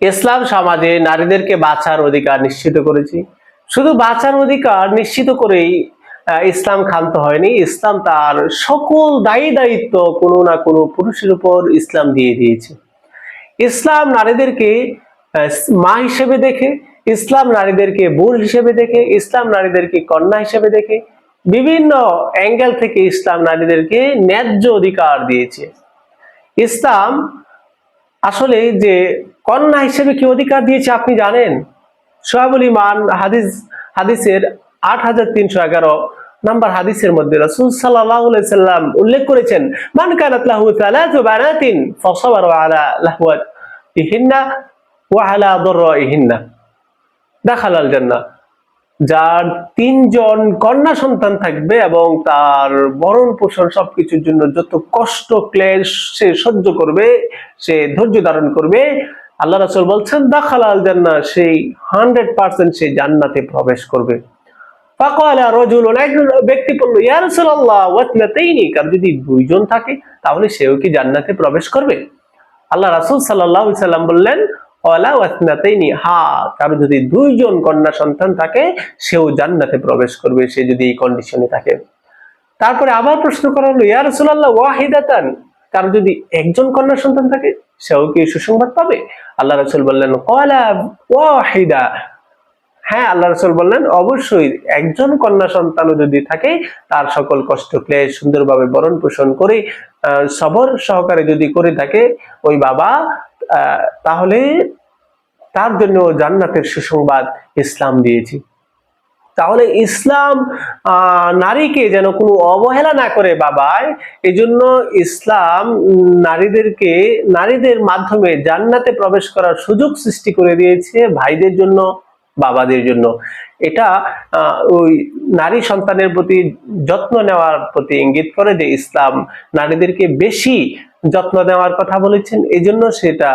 ইসলাম সমাজে নারীদেরকে বাঁচার অধিকার নিশ্চিত করেছি। শুধু বাঁচার অধিকার নিশ্চিত করেই ইসলাম ক্ষান্ত হয়নি। ইসলাম তার সকল দায়ী দায়িত্ব কোনো না কোনো পুরুষের উপর ইসলাম দিয়ে দিয়েছে। ইসলাম নারীদেরকে মা হিসেবে দেখে, ইসলাম নারীদেরকে বোন হিসেবে দেখে, ইসলাম নারীদেরকে কন্যা হিসেবে দেখে, বিভিন্ন অ্যাঙ্গেল থেকে ইসলাম নারীদেরকে ন্যায্য অধিকার দিয়েছে। ইসলাম আসলে যে কন্যা হিসেবে কি অধিকার দিয়েছে আপনি জানেন? সোহাবুল ইমান হাদিস, হাদিসের আট হাজার তিনশো এগারো নাম্বার হাদিসের মধ্যে রাসূল সাল্লাম উল্লেখ করেছেন, মান কানাত লাহু সালাতু বানাতিন দাখালাল যার তিনজন কন্যা সন্তান থাকবে এবং তার ভরণ পোষণ সবকিছুর জন্য যত কষ্ট, ক্লেশ সে সহ্য করবে, সে ধৈর্য ধারণ করবে আল্লাহ রাসূল বলছেন দাখালাল জান্নাহ সেই হান্ড্রেড পার্সেন্ট সে জান্নাতে প্রবেশ করবে। ফাকালা রাজুলুন, একজন ব্যক্তি বলল, ইয়া রাসূলুল্লাহ, ওয়াতনাতাইনি। কার যদি দুইজন থাকে, তাহলে সেও কি জান্নাতে প্রবেশ করবে? আল্লাহ সাল্লাম বললেন হা যদি দুইজন কন্যা সন্তান থাকে, সেও জান্নাতে প্রবেশ করবে, সে যদি এই কন্ডিশনে থাকে। তারপরে আবার প্রশ্ন করা হলো, ইয়া রাসূলুল্লাহ, ওয়াহিদাতান? কার যদি একজন কন্যা সন্তান থাকে, সেও কি সুসংবাদ পাবে? আল্লাহ রাসূল বললেন ওয়াহিদা। হ্যাঁ আল্লাহ রসুল বললেন, অবশ্যই একজন কন্যা সন্তানও যদি থাকে, তার সকল কষ্ট, ক্লেশ সুন্দরভাবে বরণ পোষণ করে সবর সহকারে যদি করে থাকে, ওই বাবা তাহলে তার জন্য জান্নাতের সুসংবাদ ইসলাম দিয়েছি। তাহলে ইসলাম নারীকে যেন কোনো অবহেলা না করে বাবায় এই জন্য ইসলাম নারীদেরকে, নারীদের মাধ্যমে জান্নাতে প্রবেশ করার সুযোগ সৃষ্টি করে দিয়েছে ভাইদের জন্য, বাবাদের জন্য। এটা ওই নারী সন্তানের প্রতি যত্ন নেওয়ার প্রতি ইঙ্গিত করে যে ইসলাম নারীদেরকে বেশি যত্ন নেওয়ার কথা বলেছেন। এই জন্য সেটা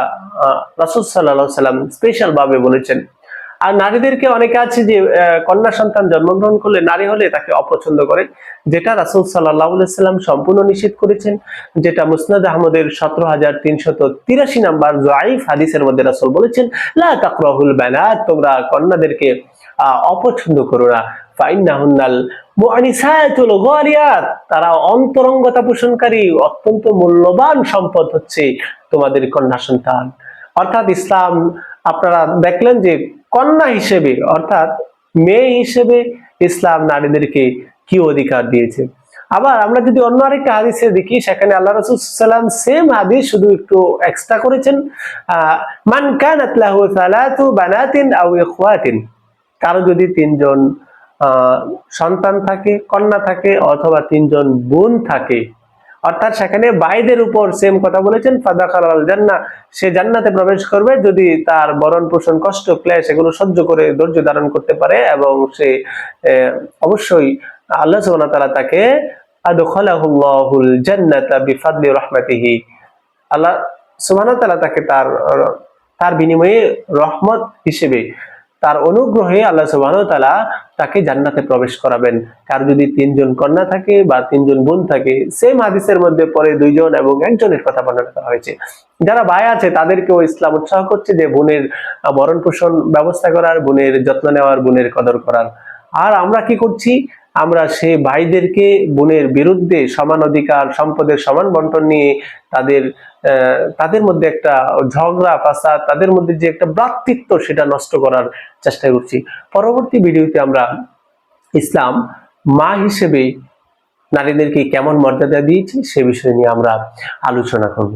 রাসুল সাল্লাহ সাল্লাম স্পেশাল ভাবে বলেছেন। আর নারীদেরকে অনেকে আছে যে কন্যা সন্তান জন্মগ্রহণ করলে নারী হলে তাকে অপছন্দ করে, যেটা রাসুল সাল্লাহ সাল্লাম সম্পূর্ণ নিষেধ করেছেন, যেটা মুসনাদ আহমদের সতেরো হাজার তিনশত তিরাশি নাম্বার জয়ীফ হাদিসের মধ্যে রাসুল বলেছেন, লা বানাত তোমরা কন্যাদেরকে অপছন্দ করো না। ফাইন্নাহুন্নাল মুআনিসাতুল গালিয়াত তারা অন্তরঙ্গতা পোষণকারী, অত্যন্ত মূল্যবান সম্পদ হচ্ছে তোমাদের কন্যা সন্তান। অর্থাৎ ইসলাম আপনারা দেখলেন যে কন্যা হিসেবে, অর্থাৎ মেয়ে হিসেবে ইসলাম নারীদেরকে কি অধিকার দিয়েছে? আবার আমরা যদি অন্য আরেকটা হাদিসে দেখি, সেখানে আল্লাহ রসুল সেম হাদিস শুধু একটু এক্সট্রা করেছেন মান কানাত লাহু সালাতু বানাতিন কারও যদি তিনজন সন্তান থাকে, কন্যা থাকে অথবা তিনজন বোন থাকে অর্থাৎ সেখানে বাইদের উপর সেম কথা বলেছেন ফাদাখাল আল জান্না সে জান্নাতে প্রবেশ করবে যদি তার বরণ পোষণ কষ্ট, ক্লেশ এগুলো সহ্য করে ধৈর্য ধারণ করতে পারে এবং সে অবশ্যই আল্লাহ ওয়া তাআলা তাকে আদখালাহুল্লাহুল জান্নাতা বিফাদলি রাহমাতিহি। আল্লাহ সুবহানাহু তাআলা তাকে তার তার বিনিময়ে রহমত হিসেবে তার অনুগ্রহে আল্লাহ সুবাহ তাআলা তাকে জান্নাতে প্রবেশ করাবেন। কার যদি তিনজন কন্যা থাকে বা তিনজন বোন থাকে সেম হাদিসের মধ্যে পরে দুইজন এবং একজনের কথা বর্ণনা করা হয়েছে। যারা ভাই আছে, তাদেরকেও ইসলাম উৎসাহ করছে যে বোনের ভরণ পোষণ ব্যবস্থা করার, বোনের যত্ন নেওয়ার, বোনের কদর করার। আর আমরা কি করছি? আমরা সে ভাইদেরকে বোনের বিরুদ্ধে সমান অধিকার, সম্পদের সমান বন্টন নিয়ে তাদের তাদের মধ্যে একটা ঝগড়া, ফাসাদ, তাদের মধ্যে যে একটা ভ্রাতৃত্ব সেটা নষ্ট করার চেষ্টা করছি। পরবর্তী ভিডিওতে আমরা ইসলাম মা হিসেবে নারীদেরকে কেমন মর্যাদা দিয়েছে সে বিষয় নিয়ে আমরা আলোচনা করব।